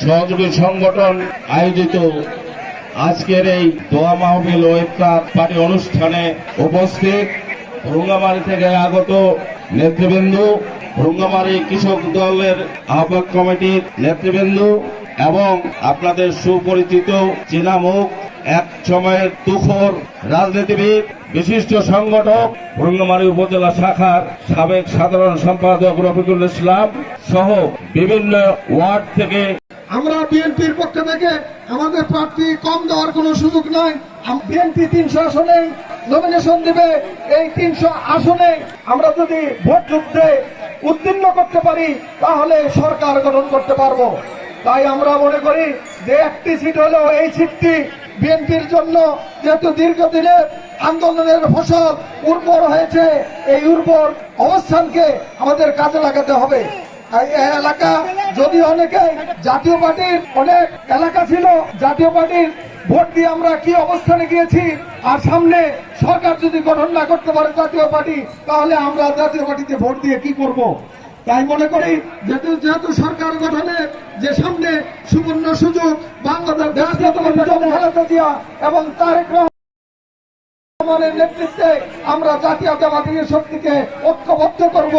সহযোগী সংগঠন আয়োজিত আজকের এই দোয়া মাহবিল ও ইফতার পার্টি অনুষ্ঠানে উপস্থিত রুঙ্গামারি থেকে আগত নেতৃবৃন্দ রুঙ্গামারি কৃষক দলের আহ্বায়ক কমিটির নেতৃবৃন্দ এবং আপনাদের সুপরিচিত চেনা মুখ এক সময়ের তুখর রাজনীতিবিদ, বিশিষ্ট সংগঠক রঙ্গমারী উপজেলা শাখার সাবেক সাধারণ সম্পাদক রফিকুল ইসলাম সহ বিভিন্ন ওয়ার্ড থেকে আমরা বিএনপির পক্ষ থেকে আমাদের প্রার্থী কম দেওয়ার কোনো সুযোগ নাই। বিএনপি তিনশো আসনে নমিনেশন দিবে, এই তিনশো আসনে আমরা যদি ভোট যুদ্ধে উত্তীর্ণ করতে পারি, তাহলে সরকার গঠন করতে পারব। তাই আমরা মনে করি যে একটি সিট হলো এই সিটটি বিএনপির জন্য যেহেতু দীর্ঘদিনের আন্দোলনের ফসল, উর্বর হয়েছে, এই উর্বর অবস্থানকে আমাদের কাজে লাগাতে হবে। এলাকা যদি অনেকে জাতীয় পার্টির অনেক এলাকা ছিল, জাতীয় পার্টির ভোট দিয়ে আমরা কি অবস্থানে গিয়েছি, আর সামনে সরকার যদি গঠন না করতে পারে জাতীয় পার্টি, তাহলে আমরা জাতীয় পার্টিতে ভোট দিয়ে কি করব? তাই মনে করি, যেহেতু যেহেতু সরকার গঠনের যে সামনে সুবর্ণ সুযোগ, বাংলাদেশ এবং রহমানের নেতৃত্বে আমরা জাতীয় জাতীয়তাবাদী শক্তিকে ঐক্যবদ্ধ করব